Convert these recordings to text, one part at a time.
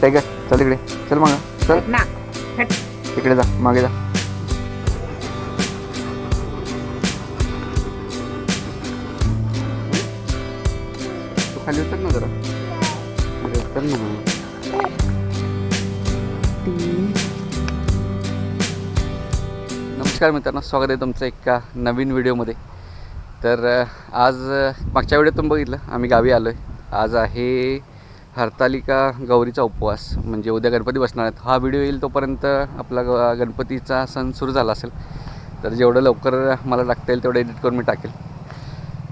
Tiger चल इकडे चल मग. चल. ना. हट. इकडे जा. मागे जा. तू खाली उतर ना जरा. खाली उतर ना नमस्कार मित्रांनो. स्वागत आहे तुमचं एका नवीन व्हिडिओमध्ये. तर अ, आज अ, मागच्या व्हिडिओतून बघितलं. आम्ही गावी आलो आहे आज आहे हरतालिका गौरीचा उपवास म्हणजे उद्या गणपती बसणार आहेत. हा व्हिडिओ येईल तोपर्यंत आपला ग गणपतीचा सण सुरू झाला असेल तर जेवढं लवकर मला टाकता येईल तेवढं एडिट करून मी टाकेल.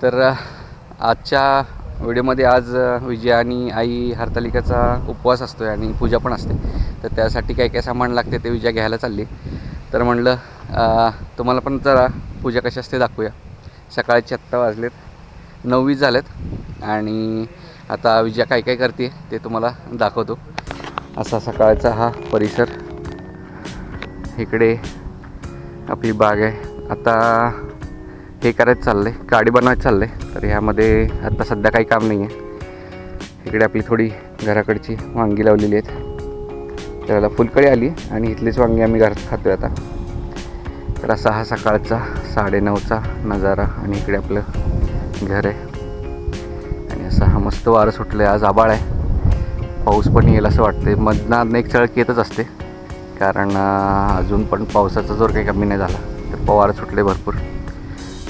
तर आजच्या व्हिडिओमध्ये आज विजया आणि आई हरतालिकाचा उपवास असतो आहे आणि पूजा पण असते. तर त्यासाठी काय काय सामान लागते ते विजया घ्यायला चालली तर म्हणलं तुम्हाला पण जरा पूजा कशी असते दाखवूया. सकाळचे आत्ता वाजलेत नऊवीस झालेत आणि आता विजया काय काय करते ते तुम्हाला दाखवतो. असा सकाळचा हा परिसर. इकडे आपली बाग आहे. आता हे करायचं चाललं आहे गाडी बनवायचं चाललं आहे तर ह्यामध्ये आत्ता सध्या काही काम नाही आहे इकडे आपली थोडी घराकडची वांगी लावलेली आहेत. त्याला फुलकळी आली आणि इथलीच वांगी आम्ही घरात खातोय आता. तर असा हा सकाळचा साडेनऊचा नजारा आणि इकडे आपलं घर आहे. मस्त वारं सुटलं आहे आज आबाळ आहे. पाऊस पण येईल असं वाटतं मधनं एक चळक येतच असते. कारण अजून पण पावसाचा जोर काही कमी नाही झाला. तर पवार सुटले भरपूर.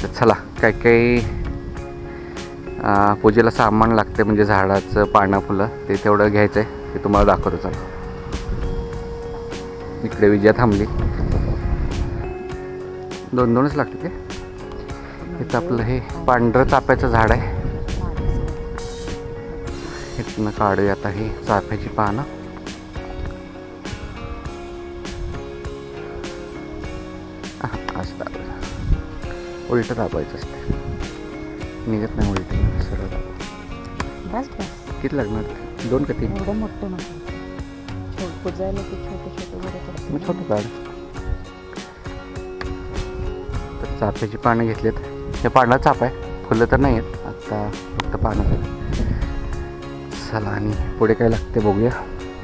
तर चला काही काही पूजेला सामान लागते म्हणजे झाडाचं पानं फुलं ते तेवढं घ्यायचं आहे ते तुम्हाला दाखवतो चला. इकडे विजया थांबली. दोन दोनच लागते ते. इथं आपलं हे पांढरं चाप्याचं झाड आहे. इथनं काढूया आता ही चाफ्याची पानं. असं उलटं दाबायचं असते निघत नाही उलटी सरळ दाब बस बस. किती लागणार? दोन का तीन? एवढं मोठं नको. ते छोटे छोटे मग छोटं काढ. तर चाफ्याची पानं घेतलीत. हे पांढरा चाप आहे. फुलं तर नाही आहेत आत्ता फक्त पानं. चला आणि पुढे काय लागते बघूया.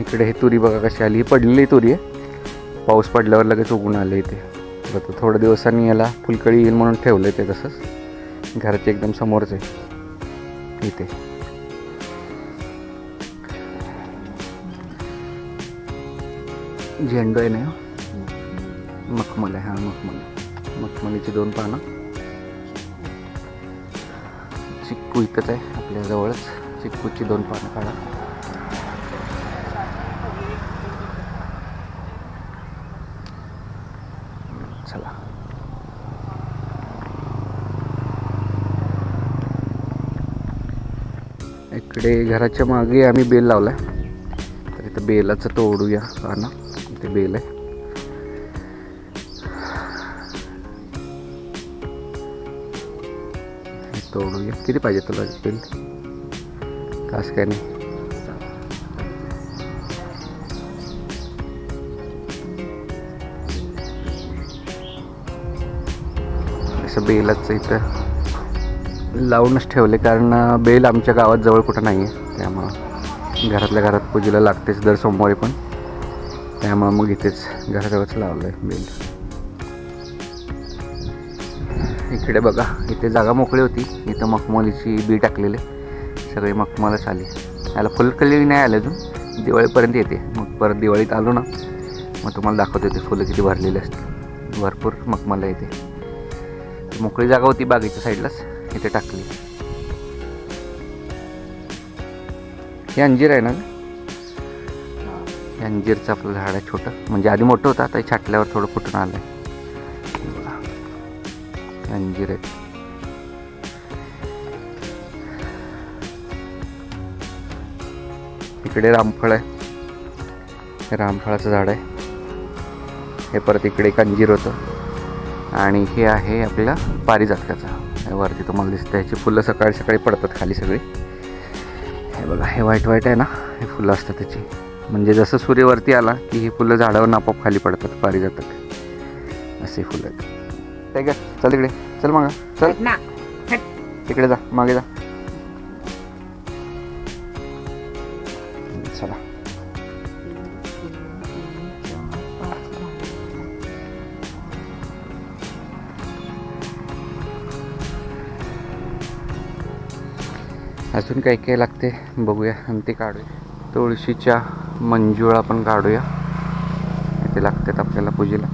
इकडे हे तुरी बघा कशी आली. ही पडलेली तुरी आहे. पाऊस पडल्यावर लगेच उगून आलं इथे. तर थोड्या दिवसांनी याला फुलकळी येईल म्हणून ठेवलं ते तसंच. घराचे एकदम समोरच आहे. इथे. झेंडू आहे ना मखमल आहे. हा मखमल. मखमलीची दोन पानं. चिक्कू इथंच आहे आपल्या जवळच. चिकूची दोन पानं काढा. चला. इकडे घराच्या मागे आम्ही बेल लावलाय. तर इथं बेलाचं तोडूया पानं. ते बेल आहे. तोडूया. किती पाहिजे तुला बेल? कास काय नाही. असं बेलाचं इथं लावूनच ठेवले कारण बेल आमच्या गावात जवळ कुठं नाही आहे त्यामुळं घरातल्या घरात पूजेला लागतेच दर सोमवारी पण. त्यामुळं मग इथेच घराजवळच लावलं आहे बेल. इकडे बघा इथे जागा मोकळी होती. इथं मखमलीची बी टाकलेली. सगळी मखमलच आली याला फुलकली नाही आलं अजून. दिवाळीपर्यंत येते. मग परत दिवाळीत आलो ना मग तुम्हाला दाखवतो ते फुलं किती भरलेली असते भरपूर मखमला येते. मोकळी जागा होती बागेच्या साईडलाच. इथे टाकली. हे अंजीर आहे ना हे अंजीरचं आपलं झाड आहे छोटं. म्हणजे आधी मोठं होतं आता हे छाटल्यावर थोडं फुटून आलं आहे अंजीर आहे. इकडे रामफळ आहे. हे रामफळाचं झाड आहे. हे परत इकडे एक अंजीर होतं. आणि हे आहे आपल्या पारिजातकाचं हे वरती तुम्हाला दिसतं ह्याची फुलं सकाळी सकाळी पडतात खाली सगळी. हे बघा हे व्हाईट व्हाईट आहे ना? हे फुलं असतात त्याची. म्हणजे जसं सूर्य वरती आला की ही फुलं झाडावर आपोआप खाली पडतात पारिजातक असे फुलं आहेत. ठीक आहे चल इकडे. चल मग. चल. तिकडे जा मागे जा. अजून काय काय लागते बघूया आणि ते काढूया. तुळशीच्या मंजुळा पण काढूया. ते लागतात आपल्याला पूजेला.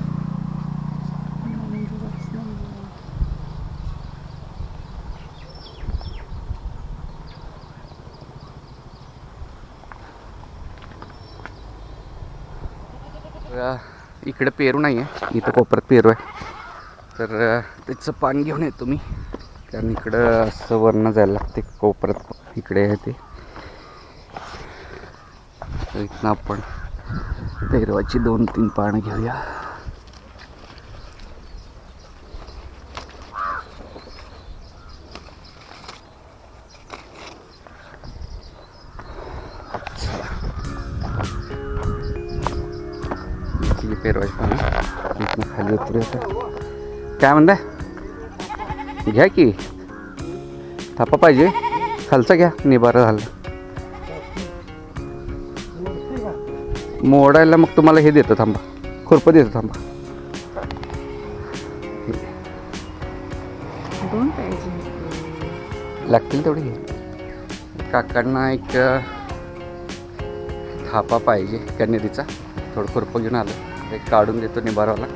इकडं इकडे पेरू नाही आहे इथं कोपऱ्यात पेरू आहे. तर त्याचं पान घेऊन येतो मी. कारण इकडं असं वरनं जायला लागते कोपऱ्यात इकडे आहे ते. इथनं आपण पेरवाची दोन तीन पानं घेऊया. ही पेरवाची पानं. इथनं खाली उतरूया काय म्हणताय? घ्या की. थापा पाहिजे. खालचा घ्या निबारा झाला. मोडायला मग तुम्हाला हे देतो थांबा. खुरपं देतो थांबा. लागतील तेवढे काकांना एक थापा पाहिजे कन्हेरीचा. थोडं खुरपं घेऊन आलं. एक काढून देतो निबारावाला.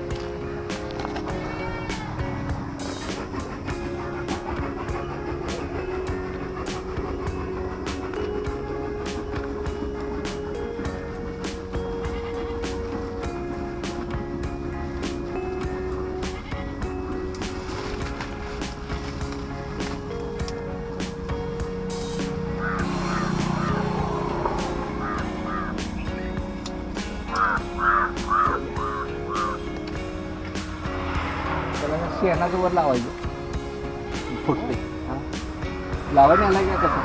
शेणाचं वर लावायचं फुटते लावायला आला का कसं?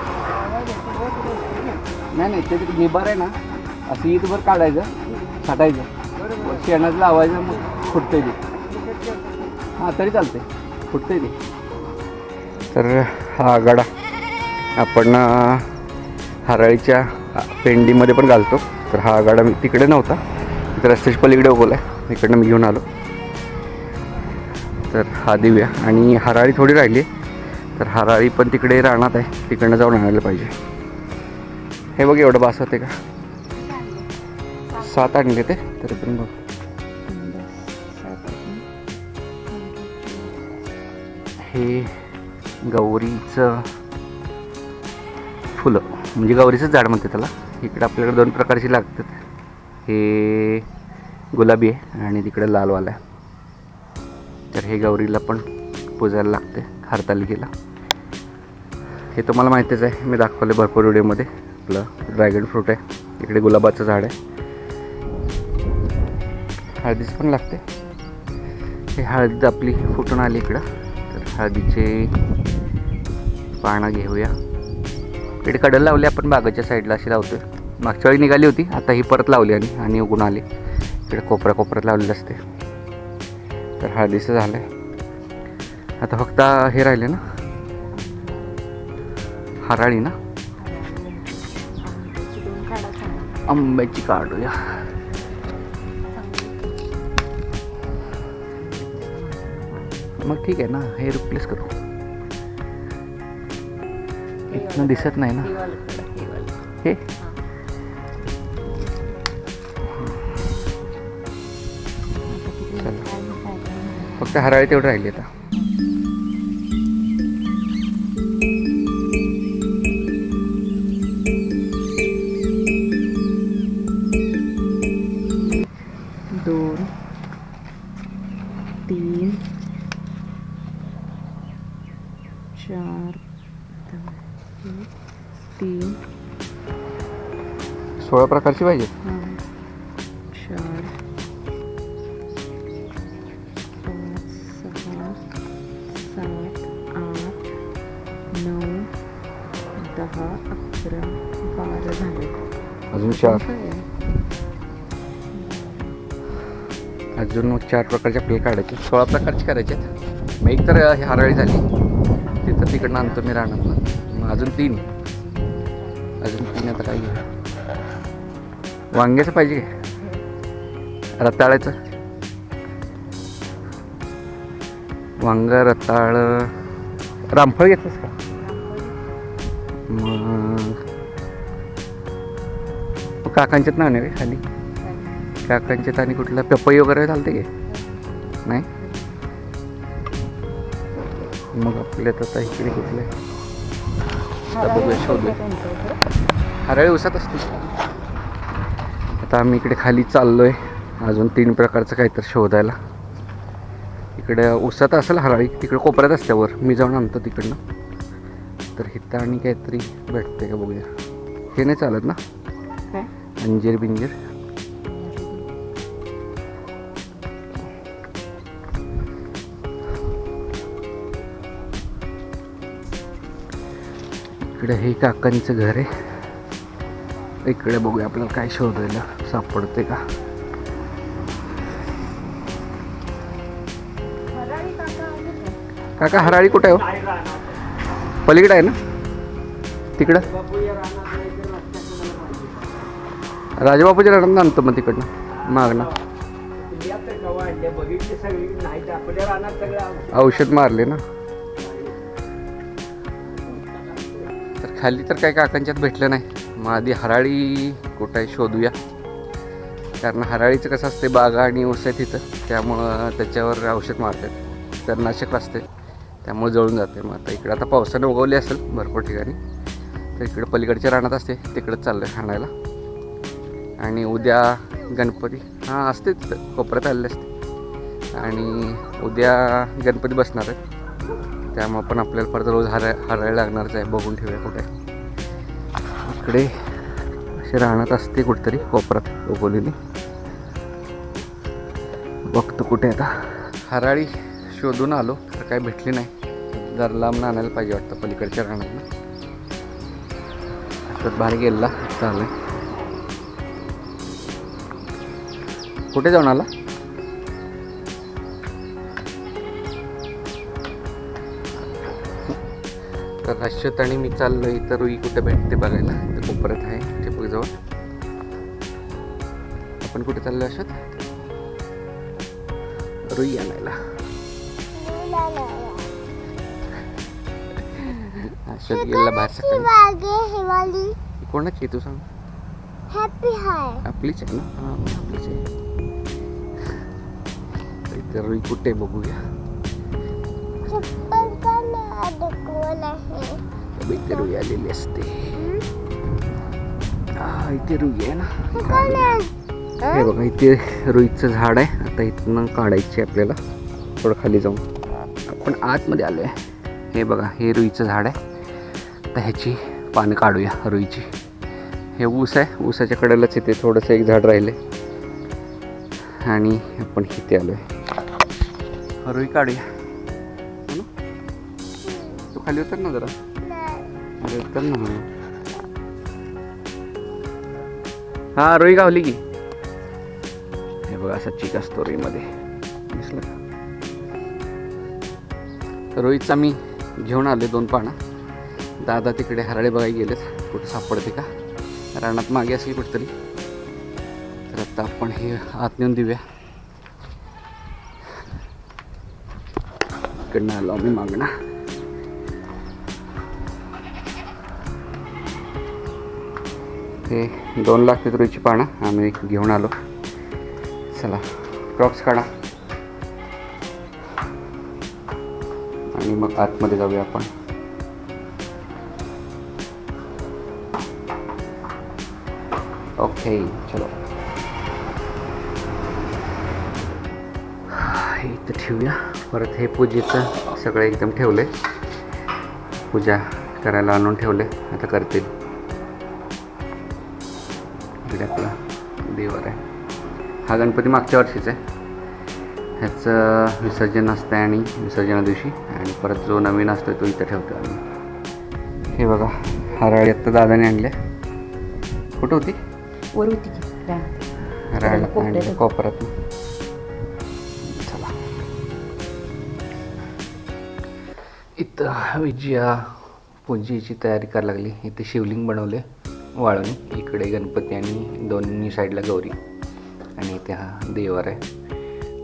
नाही नाही ते निबार आहे ना. असं इथभर काढायचं छाटायचं. शेणाचं लावायचं मग फुटते ते. हां तरी चालते फुटते ते. तर हा आगाडा आपण हराळीच्या पेंडीमध्ये पण घालतो. तर हा आगाडा मी तिकडे नव्हता. तर रस्त्याच्या पलीकडे उगवला आहे इकडनं मी घेऊन आलो. तर हा देऊया आणि हराळी थोडी राहिली. तर हराळी पण तिकडे राहणार आहे. तिकडनं जाऊन आणायला पाहिजे. हे बघ एवढं बास होते का? सात आणले ते. तरी पण बघ. हे गौरीचं फुलं. म्हणजे गौरीचं झाड म्हणते त्याला. इकडे आपल्याकडे दोन प्रकारची लागतात. हे गुलाबी आहे आणि तिकडे लालवाला आहे. तर हे गौरीला पण पूजायला लागते हरतालिकेला. हे तुम्हाला माहितीच आहे मी दाखवले भरपूर व्हिडिओमध्ये. आपलं ड्रॅगन फ्रूट आहे इकडे गुलाबाचं झाड आहे. हळदीच पण लागते. हे हळद आपली फुटून आली इकडं. तर हळदीचे पानं घेऊया. इकडे कडल लावले आपण बागाच्या साईडला अशी लावतो मागच्या वेळी निघाली होती आता ही परत लावली आणि आणि उगून आली. इकडे कोपऱ्या कोपऱ्यात लावलेलं असते. तर हळदीचं झालं आहे आता फक्त हे राहिले ना. हराळी ना. आंब्याची काढूया मग ठीक आहे ना हे रिप्लेस करू. इथनं दिसत नाही ना. हे? फक्त हराळी तेवढं राहिली आता. दोन तीन चार तीन. सोळा प्रकारची पाहिजे. चार? अजून मग चार प्रकारचे आपल्याला काढायचे. सोळा प्रकारचे करायचे. आहेत मग एक तर हे हराळी झाली. तिथं तिकडनं आणतो मी राहणार मग अजून तीन. अजून तीन आता घेऊ? वांग्याचं पाहिजे काय रताळ्याचं? वांग रताळ. रामफळ घेतलंस का? मग काकांच्यात नाही खाली. काकांच्यात आणि कुठला पपई वगैरे चालते की नाही? मग आपल्यात आता इकडे कुठले आता बघूया शोधूया. हरळी उसात असते. आता आम्ही इकडे खाली चाललोय. अजून तीन प्रकारचं काहीतरी शोधायला. इकडे उसात असेल हराळी तिकडे कोपऱ्यात असते वर मी जाऊन आणतो तिकडनं. तर इथं आणि काहीतरी भेटते का बघूया. हे नाही चालत ना? अंजीर बिंजीर इकडे हे काकांचं घर आहे. इकडे बघूया आपल्याला काय शोधायला सापडते का. काका हराळी कुठे आहे हो? पलीकडे आहे ना? तिकडं? राजबापूच्या रानात आणतो मग तिकडनं. मागणं औषध मारले ना. तर खाली तर काही काकांच्यात भेटलं नाही. मग आधी हराळी कुठं आहे शोधूया. कारण हराळीचं कसं असते बागा आणि ऊस आहे तिथं. त्यामुळं त्याच्यावर औषध मारतात. तर नाशक असते. त्यामुळे जळून जाते. मग आता इकडं आता पावसाने उगवली असेल भरपूर ठिकाणी. तर इकडं पलीकडच्या रानात असते. तिकडंच चाललं आहे आणायला आणि उद्या गणपती हां असते तिथं कोपऱ्यात आलेले असते. आणि उद्या गणपती बसणार आहेत त्यामुळं पण आपल्याला परत रोज हरा हरायला लागणारच आहे. बघून ठेवूया कुठे. इकडे असे राहण्यात असते कुठेतरी कोपऱ्यात उगवलेली. बघतो कुठे आता. हराळी शोधून आलो तर काय भेटली नाही. जर लांब आणायला पाहिजे वाटतं पलीकडच्या राहण्यात तर बाहेर गेला चालेल कुठे जाऊन आला? तर अश्वत आणि मी चाललो इथं रुई कुठे भेटते बघायला. इथं कोपऱ्यात आहे टिपक जवळ आपण कुठे चाललो अश्वत रुई आणायला. अश्वत गेला बाहेर सकाळी कोणाची तू सांग. हॅपी हाय आपलीच आहे ना? हां आपलीच आहे. तर रुई कुठे आहे बघूया आहे इथे रुई आलेली असते हा इथे रुई आहे ना आहे हे बघा इथे रुईचं झाड आहे आता इथनं काढायची आपल्याला थोडं खाली जाऊन आपण आतमध्ये आलो आहे हे बघा हे रुईचं झाड आहे आता ह्याची पानं काढूया रुईची हे ऊस आहे ऊसाच्या कडेलाच इथे थोडंसं एक झाड राहिले आणि आपण इथे आलो आहे रुई काढूया. हो? तू खाली उतर ना जरा. अरे उतर ना म्हणून. हा रुई गावली की. हे बघा असा चिक असतो रुईमध्ये दिसलं का? तर रोहितचा मी घेऊन आले दोन पानं. दादा तिकडे हराळे बघायला गेलेत. कुठं सापडते का? रानात मागे असेल कुठेतरी. तर आता आपण हे आत नेऊन देऊया. इकडनं आलो आम्ही मागणं हे दोन लागते रुईची पानं आम्ही घेऊन आलो. चला क्रॉप्स काढा. आणि मग आतमध्ये जाऊया आपण. ओके चलो. हे इथं ठेवूया. परत हे पूजेचं सगळं एकदम ठेवलं आहे पूजा करायला आणून ठेवले आता करतील. इकडे आपला देवर आहे. हा गणपती मागच्या वर्षीचा आहे. ह्याचं विसर्जन असतं आणि विसर्जना दिवशी. आणि परत जो नवीन असतो तो इथं ठेवतो आम्ही. हे बघा हराळी आत्ता दादाने आणल्या. कुठं होती? वर होती कोपऱ्यात इथं विजया पूजेची तयारी करायला लागली. इथे शिवलिंग बनवले वाळून इकडे गणपती आणि दोन्ही साईडला गौरी. आणि इथे हा देवर आहे.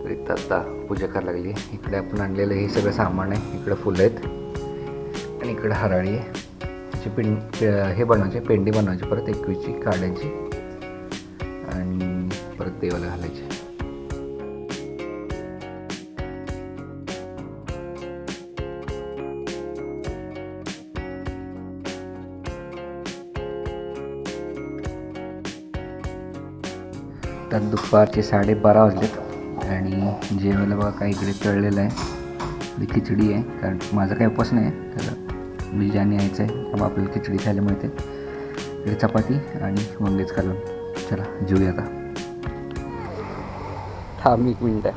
तर इथं आता पूजा करायला लागली. इकडे आपण आणलेलं हे सगळं सामान आहे. इकडे फुलं आहेत. आणि इकडे हराळी आहे. पिं हे बनवायचे पेंडी बनवायची परत एकवीसची काढायची आणि परत देवाला घालायची. तर दुपारचे साडेबारा वाजलेत आणि जेवायला बघा काही इकडे तळलेलं आहे. इकडे खिचडी आहे. कारण माझा काही उपास नाही आहे. तर मी ज्याने यायचं आहे. त्यामुळे आपल्याला खिचडी खायला मिळते. इकडे चपाती आणि वांगेच घालून चला जेऊया आता. मी एक मिनिट.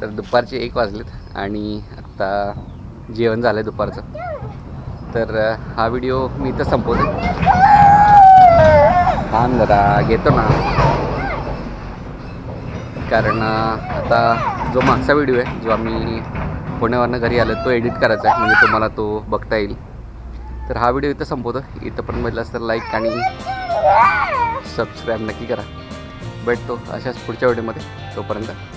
तर दुपारचे एक वाजलेत आणि आत्ता जेवण झालं आहे दुपारचं. तर हा व्हिडिओ मी इथं संपवते. थांब जरा घेतो ना. कारण आता जो मागचा व्हिडिओ आहे जो आम्ही पुण्यावरनं घरी आलो तो एडिट करायचा आहे म्हणजे तुम्हाला तो बघता येईल. तर हा व्हिडिओ इथं संपवतो. इथं पण म्हटलं तर लाईक आणि सबस्क्राईब नक्की करा. भेटतो अशाच पुढच्या व्हिडिओमध्ये तोपर्यंत